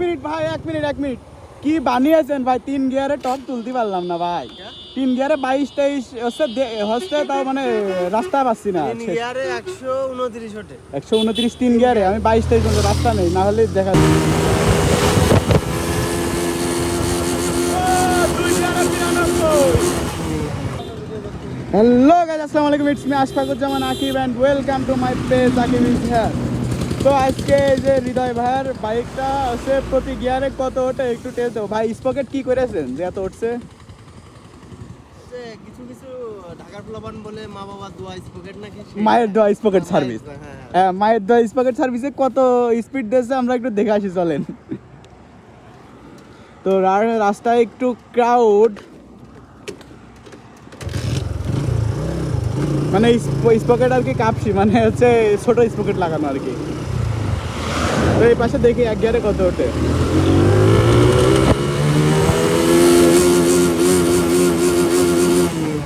Minute ভাই এক minute এক মিনিট। কি বানিয়েছেন ভাই? তিন গিয়ারে টপ তুলতে পারলাম না ভাই। তিন গিয়ারে বাইশ তেইশ হচ্ছে হচ্ছে তাও মানে রাস্তা পাচ্ছি না। গিয়ারে একশো উনত্রিশ ওঠে। একশো উনত্রিশ তিন গিয়ারে আমি বাইশ তেইশ রাস্তা নেই না হলে দেখা হ্যালো গাইজ আসসালামু আলাইকুম it's me Ashfakuzzaman Akib and welcome to my page Akib is here তো আজকে এই যে হৃদয় ভাইয়ের বাইকটা হচ্ছে প্রতি গিয়ারে কত ওঠে একটু টেস্ট দেবো ভাই স্পকেট কি করেছেন যে এত উঠছে? কিছু কিছু ঢাকার প্লাবান বলে মা বাবা দোয়া স্পকেট নাকি মায়ের দোয়া স্পকেট হ্যাঁ, সার্ভিস হ্যাঁ, হ্যাঁ। হ্যাঁ মায়ের দোয়া স্পকেট সার্ভিসে কত স্পিড দিয়েছে আমরা একটু দেখে আসি চলেন। তো রাস্তায় একটু ক্রাউড মানে স্পকেট আর কি কাপসি মানে হচ্ছে ছোট স্পকেট লাগানো আর কি। তো এই পাশে দেখি এক গিয়ারে কত ওঠে।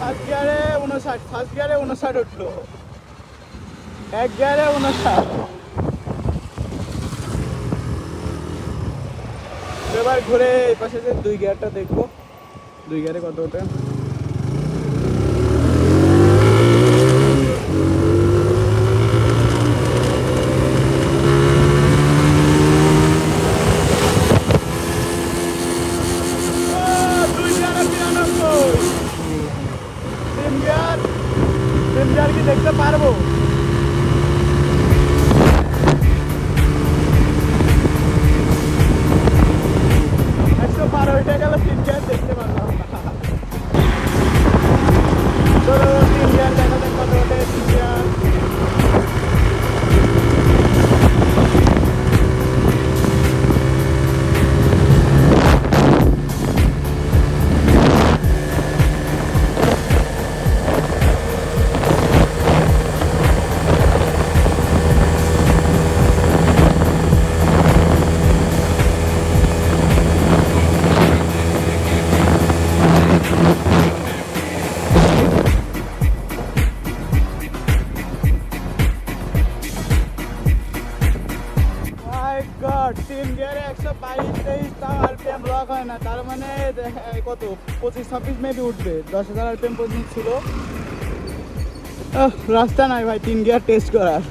ফার্স্ট গিয়ারে ফার্স্ট গিয়ারে উনষাট উঠল। এক গিয়ারে এবার ঘুরে এই পাশে যে দুই গিয়ারটা দেখব। দুই গিয়ারে কত ওঠে? হয় না, তার মানে কত? পঁচিশ, ছাব্বিশ মেবি উঠবে। দশ হাজার আরপিএম পর্যন্ত ছিল। রাস্তা নাই ভাই, তিন গিয়ার টেস্ট করার।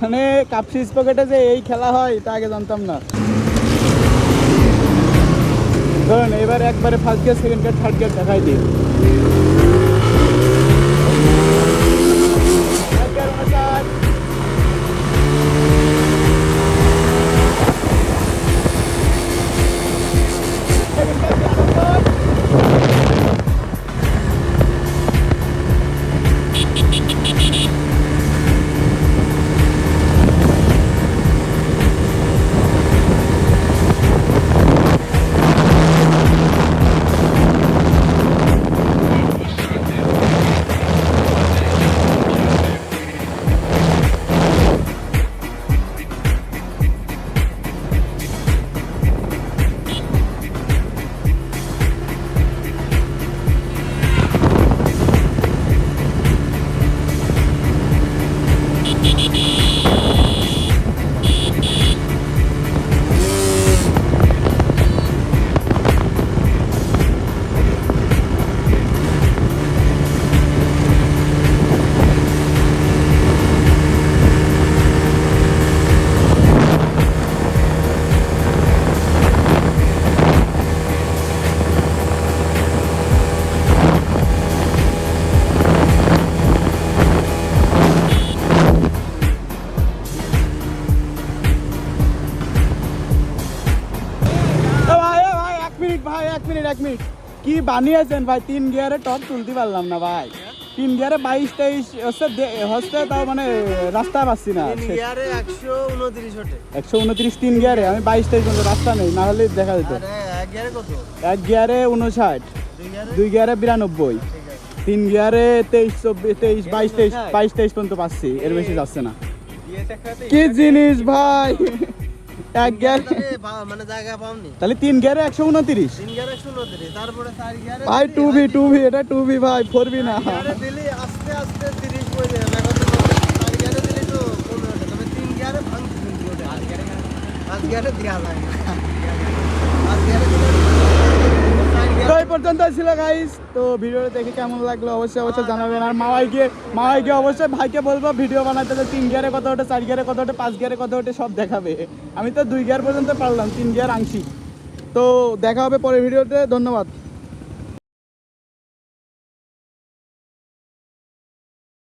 মানে কাপসি পকেটে যে এই খেলা হয়, তা আগে জানতাম না। ধরেন, এবার একবারে first gear second gear third gear দেখাই দিই। এক মিনিট এক মিনিট। কি বানিয়েছেন ভাই? তিন গিয়ারে টপ তুলতে পারলাম না ভাই। তিন গিয়ারে বাইশ তেইশ হচ্ছে হচ্ছে তাও মানে রাস্তা পাচ্ছি না। একশো উনত্রিশ তিন গিয়ারে আমি বাইশ তেইশ পর্যন্ত রাস্তা নেই না হলে দেখা যেত। এক গিয়ারে কত? এক গিয়ারে উনষাট দুই গিয়ারে? বিরানব্বই তিন গিয়ারে তেইশ চব্বিশ তেইশ বাইশ তেইশ বাইশ তেইশ পর্যন্ত পাচ্ছি এর বেশি যাচ্ছে না। কি জিনিস ভাই? এক গিয়ার মানে জায়গা পাওনি। তাহলে তিন গিয়ারে একশো উনত্রিশ? তিন গিয়ারে একশো উনত্রিশ তারপরে চার গিয়ারে ভাই টু ভি টু ভি এটা টু ভি ভাই ফোর ভি না। দিলে আস্তে আস্তে তিরিশ পড়ে যাবে এখন চার গিয়ারে দিলে তো কমে তবে তিন গিয়ারে ভাঙছে পাঁচ গিয়ারে দেওয়া যায় না তো এই পর্যন্ত ছিল গাইস তো ভিডিওটা দেখে কেমন লাগল অবশ্যই অবশ্যই জানাবেন। আর মাওয়াই গিয়ে মাওয়াই গিয়ে অবশ্যই ভাইকে বলব, ভিডিও বানাতে তো তিন গিয়ারে কত ওঠে, চার গিয়ারে কত ওঠে, পাঁচ গিয়ারে কত ওঠে, সব দেখাবে। আমি তো দুই গিয়ার পর্যন্ত পারলাম, তিন গিয়ার আংশিক তো দেখা হবে পরের ভিডিওতে, ধন্যবাদ।